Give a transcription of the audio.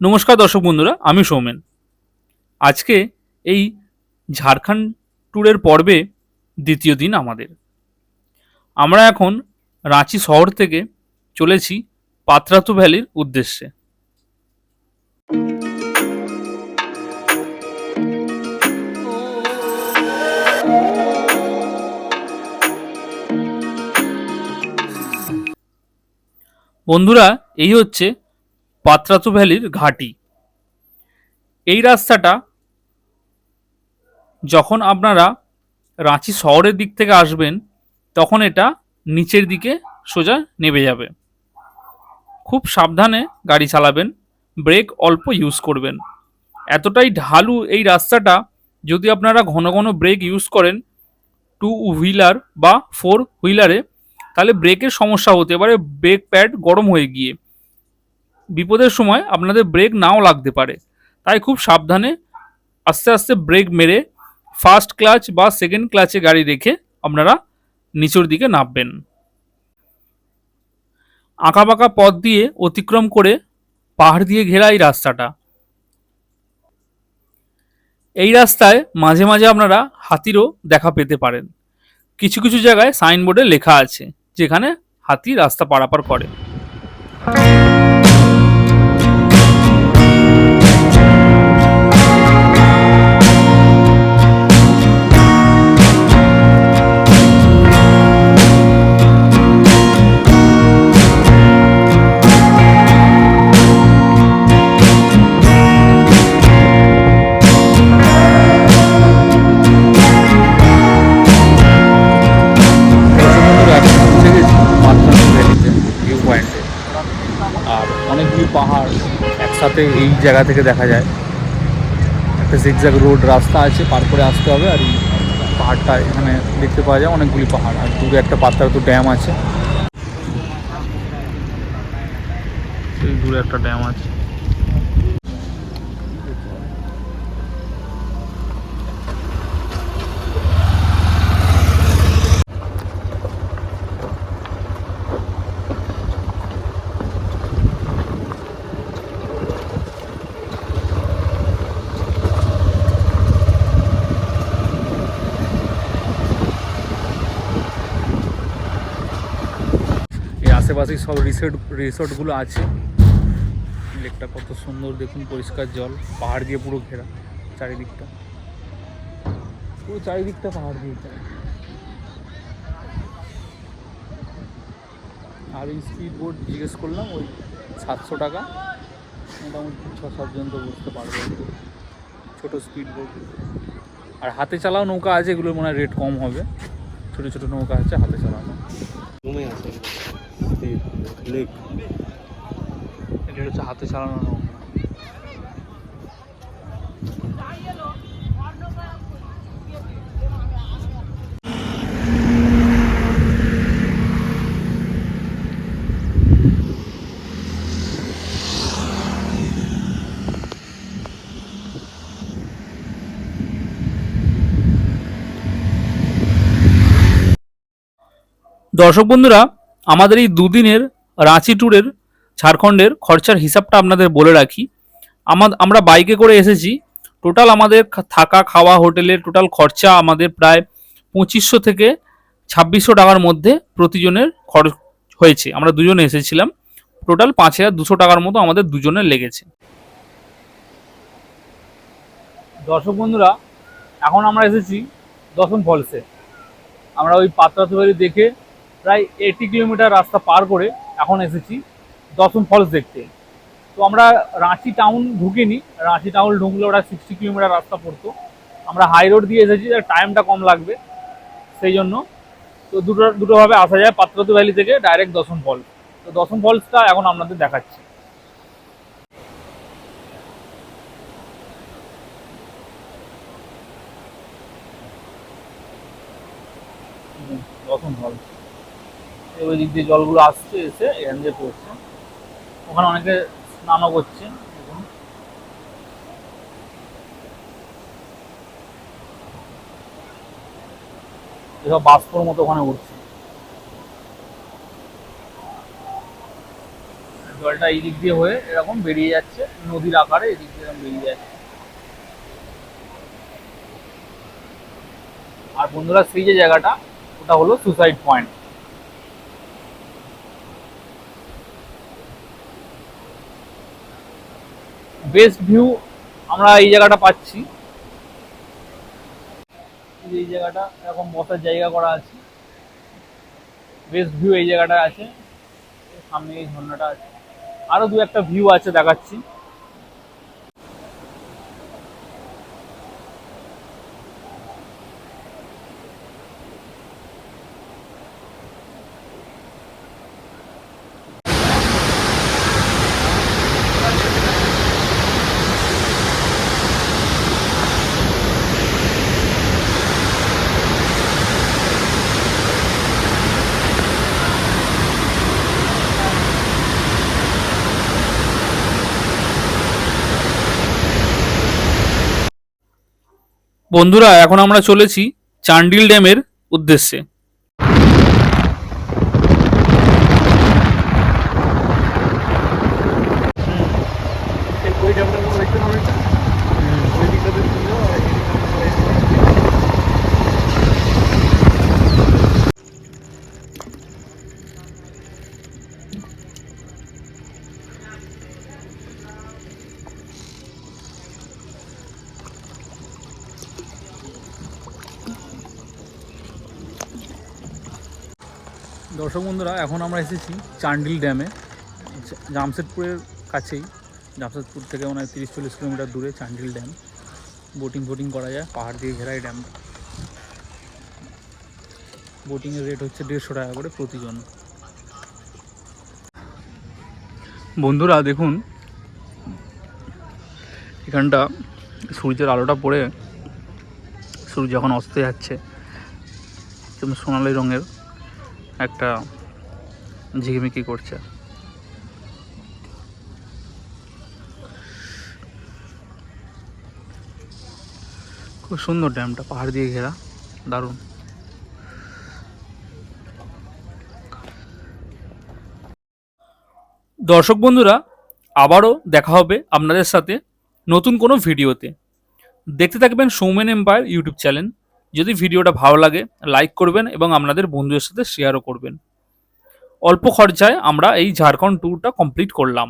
নমস্কার দর্শক বন্ধুরা, আমি সৌমেন। আজকে এই ঝাড়খণ্ড ট্যুরের পর্বে দ্বিতীয় দিন আমাদের। আমরা এখন রাঁচি শহর থেকে চলেছি পাত্রাতু ভ্যালির উদ্দেশ্যে। বন্ধুরা, এই হচ্ছে পাত্রাতু ভ্যালির ঘাটি। এই রাস্তাটা যখন আপনারা রাঁচি শহরের দিক থেকে আসবেন, তখন এটা নিচের দিকে সোজা নেমে যাবে। খুব সাবধানে গাড়ি চালাবেন, ব্রেক অল্প ইউজ করবেন। এতটাই ঢালু এই রাস্তাটা, যদি আপনারা ঘন ঘন ব্রেক ইউজ করেন, টু হুইলার বা ফোর হুইলারে, তাহলে ব্রেকের সমস্যা হতে পারে, ব্রেক প্যাড গরম হয়ে গিয়ে। বিপদের সময় আপনাদের ব্রেক নাও লাগতে পারে। তাই খুব সাবধানে আস্তে আস্তে ব্রেক মেরে ফার্স্ট ক্লাচ বা সেকেন্ড ক্লাচে গাড়ি রেখে আপনারা নিচের দিকে নামবেন। আঁকাবাঁকা পথ দিয়ে অতিক্রম করে পাহাড় দিয়ে ঘেরা এই রাস্তাটা। এই রাস্তায় মাঝে মাঝে আপনারা হাতিরও দেখা পেতে পারেন। কিছু কিছু জায়গায় সাইনবোর্ডে লেখা আছে, যেখানে হাতি রাস্তা পারাপার করে। পাহাড় একসাথে এই জায়গা থেকে দেখা যায়। একটা জিগজ্যাগ রোড রাস্তা আছে, পার করে আসতে হবে আর এই পাহাড়টা এখানে দেখতে পাওয়া যায় অনেকগুলি পাহাড়। আর দূরে একটা পাত্রাতু ড্যাম আছে। দূরে একটা ড্যাম আছে। আশেপাশেই সব রিসোর্ট রিসোর্টগুলো আছে। লেকটা কত সুন্দর, দেখুন পরিষ্কার জল, পাহাড় দিয়ে পুরো ঘেরা চারিদিকটা। পুরো চারিদিকটা পাহাড় দিয়ে আর এই স্পিড বোট জিজ্ঞেস করলাম, ওই সাতশো টাকা। মোটামুটি ছ সাতজন তো বুঝতে পারবে। ছোটো স্পিড বোট আর হাতে চালাও নৌকা আছে, এগুলোর মনে হয় রেট কম হবে। ছোটো ছোট নৌকা আছে হাতে চালানো। লেক। এটা হচ্ছে হাতে চালানো নৌকা। দর্শক বন্ধুরা, আমাদের এই দুদিনের রাঁচি ট্যুরের ঝাড়খণ্ডের খরচার হিসাবটা আপনাদের বলে রাখি। আমাদ আমরা বাইকে করে এসেছি। টোটাল আমাদের থাকা, খাওয়া, হোটেলের টোটাল খরচা আমাদের প্রায় পঁচিশশো থেকে ছাব্বিশশো টাকার মধ্যে প্রতিজনের খরচ হয়েছে। আমরা দুজনে এসেছিলাম। টোটাল পাঁচ হাজার দুশো টাকার মতো আমাদের দুজনের লেগেছে। দর্শক বন্ধুরা, এখন আমরা এসেছি দশম ফলসে। আমরা ওই পাত্রাতুবাড়ি দেখে প্রায় এইটি কিলোমিটার রাস্তা পার করে এখন এসেছি দশম ফলস দেখতে। তো আমরা রাঁচি টাউন ঢুকিনি, রাঁচি টাউন ঢুকলে ওরা সিক্সটি কিলোমিটার রাস্তা পড়তো। আমরা হাই রোড দিয়ে এসেছি তার টাইমটা কম লাগবে, সেই জন্য। তো দুটো, দুটোভাবে আসা যায়, পাত্রাতু ভ্যালি থেকে ডাইরেক্ট দশম ফলস তো দশম ফলসটা এখন আপনাদের দেখাচ্ছি। দশম ফলস ওই দিক দিয়ে জলগুলো আসছে, এসে এখান দিয়ে পড়ছে ওখানে অনেকে স্নানও করছে। এসব বাষ্পর মতো ওখানে উঠছে। জলটা এই দিক দিয়ে হয়ে এরকম বেরিয়ে যাচ্ছে, নদীর আকারে এই দিক দিয়ে এরকম বেরিয়ে যাচ্ছে। আর বন্ধুরা, সেই যে জায়গাটা, ওটা হলো সুসাইড পয়েন্ট বেস্ট ভিউ আমরা এই জায়গাটা পাচ্ছি। এই জায়গাটা, এরকম বসার জায়গা করা আছে। বেস্ট ভিউ এই জায়গাটা আছে। সামনে এই ঝর্ণাটা আছে। আরও দু একটা ভিউ আছে দেখাচ্ছি। বন্ধুরা এখন আমরা চলেছি চান্ডিল ড্যামের উদ্দেশ্যে ওই ড্যামটার মধ্যে দেখতে পাবেন ওই দিকটাতে ছিল আর এই দিকটাতে দর্শক বন্ধুরা, এখন আমরা এসেছি চান্ডিল ড্যামে, জামশেদপুরের কাছেই। জামশেদপুর থেকে মনে হয় তিরিশ চল্লিশ কিলোমিটার দূরে চান্ডিল ড্যাম। বোটিং ফোটিং করা যায়, পাহাড় দিয়ে ঘেরা এই ড্যামটা। বোটিংয়ের রেট হচ্ছে দেড়শো টাকা করে প্রতিজন। বন্ধুরা, দেখুন, এখানটা সূর্যের আলোটা পড়ে, সূর্য যখন অস্তে যাচ্ছে সোনালি রঙের। একটা ঝিকিমিকি করছে। খুব সুন্দর ড্যামটা, পাহাড় দিয়ে ঘেরা, দারুণ। দর্শক বন্ধুরা, আবারও দেখা হবে আপনাদের সাথে নতুন কোনো ভিডিওতে। দেখতে থাকবেন সৌমেন এম্পায়ার ইউটিউব চ্যানেল। যদি ভিডিওটা ভালো লাগে লাইক করবেন এবং আপনাদের বন্ধুদের সাথে শেয়ারও করবেন। অল্প খরচায় আমরা এই ঝাড়খণ্ড ট্যুরটা কমপ্লিট করলাম।